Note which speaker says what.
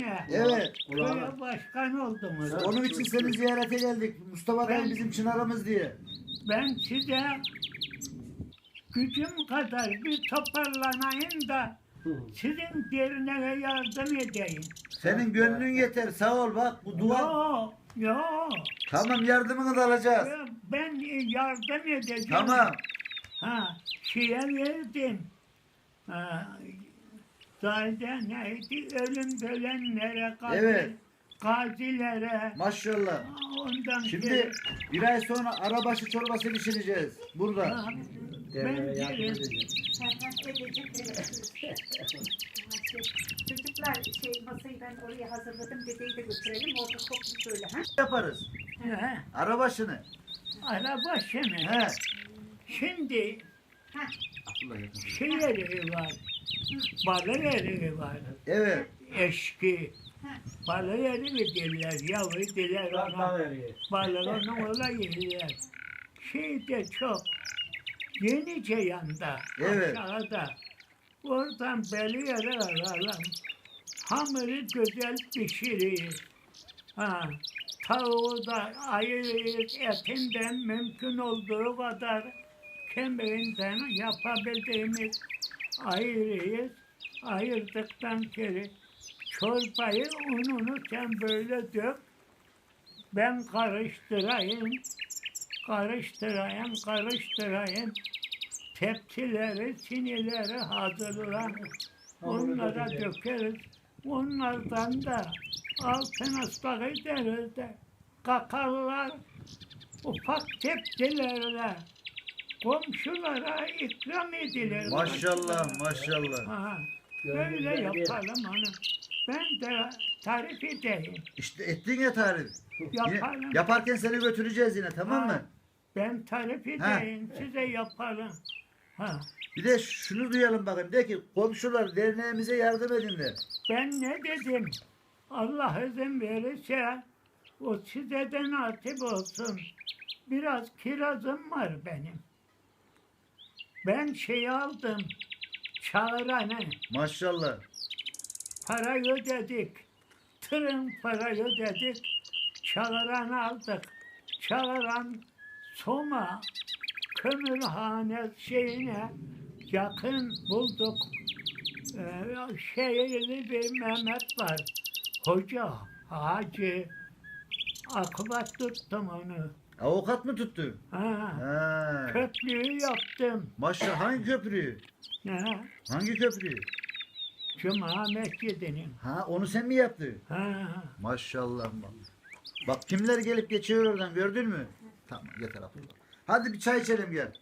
Speaker 1: sene
Speaker 2: Evet.
Speaker 1: köye başkan oldunuz.
Speaker 2: Onun için seni ziyarete geldik. Mustafa Bey
Speaker 1: Ben-
Speaker 2: bizim çınarımız diye.
Speaker 1: Ben size gücüm kadar bir toparlanayım da sizin derneğe yardım edeyim.
Speaker 2: Senin gönlün yeter. Sağ ol bak bu dua.
Speaker 1: Yok, yok.
Speaker 2: Tamam yardımını da alacağız.
Speaker 1: Ben yardım edeceğim.
Speaker 2: Tamam.
Speaker 1: Ha, şeye verdim. Ha, zaten neydi? Ölüm bölenlere, gazi,
Speaker 2: Evet.
Speaker 1: gazilere.
Speaker 2: Maşallah.
Speaker 1: Ondan
Speaker 2: Şimdi
Speaker 1: sonra-
Speaker 2: bir ay sonra arabaşı çorbası pişireceğiz. Burada.
Speaker 1: Ha, ben derim,
Speaker 3: Çocuklar şey masayı ben oraya hazırladım. Dedeyi de götürelim. Orada koptu şöyle. Ha?
Speaker 2: Yaparız.
Speaker 1: he,
Speaker 2: Arabaşını.
Speaker 1: araba şimdi.
Speaker 2: He.
Speaker 1: Şimdi
Speaker 3: Ha.
Speaker 2: Allah yakın.
Speaker 1: şey yeri var, balı yeri var,
Speaker 2: Evet.
Speaker 1: eski.
Speaker 3: Ha.
Speaker 1: Balı yeri mi derler, yavru derler ona. Balığının olayılar. Şeyde çok. Yenice yanda.
Speaker 2: Evet.
Speaker 1: Aşağıda. Oradan beli yere alalım. Hamuru güzel pişirir. Ha. Tavuğu da ayırırız. Etinden mümkün olduğu kadar kemiğinden yapabildiğimiz ayırırız. Ayırdıktan sonra çorbayı ununu sen böyle dök. Ben karıştırayım, karıştırayım, karıştırayım. Tepsileri, sinileri hazırlan. Onlara dökeriz. Onlardan da altın ıslak ederiz de kakarlar ufak tepsilerle komşulara ikram edilir.
Speaker 2: Maşallah maşallah.
Speaker 1: Ha, böyle yapalım onu. Ben de tarif edeyim.
Speaker 2: İşte ettin ya tarif. Yine,
Speaker 1: Yaparım.
Speaker 2: yaparken seni götüreceğiz yine tamam mı?
Speaker 1: Ha. Ben tarif edeyim, size yaparım. Ha.
Speaker 2: Bir de şunu duyalım bakın. De ki komşular derneğimize yardım edin de.
Speaker 1: Ben ne dedim? Allah izin verirse o size de nasip olsun. Biraz kirazım var benim. Ben şey aldım. Çağıranı.
Speaker 2: Maşallah.
Speaker 1: Para ödedik. Tırın para ödedik. Çağıran aldık. Çağıran Soma kömürhane şeyine yakın bulduk. Ee, şehirli bir Mehmet var. Hoca, hacı. Akıbat tuttum onu.
Speaker 2: Avukat mı tuttu?
Speaker 1: Ha,
Speaker 2: Ha.
Speaker 1: köprüyü yaptım.
Speaker 2: Maşallah hangi köprüyü?
Speaker 1: Ha,
Speaker 2: Hangi köprüyü?
Speaker 1: Cuma mescidinin.
Speaker 2: Ha onu sen mi yaptın?
Speaker 1: Ha,
Speaker 2: Maşallah. Bak kimler gelip geçiyor oradan gördün mü? Tamam yeter Abdullah. Hadi bir çay içelim gel.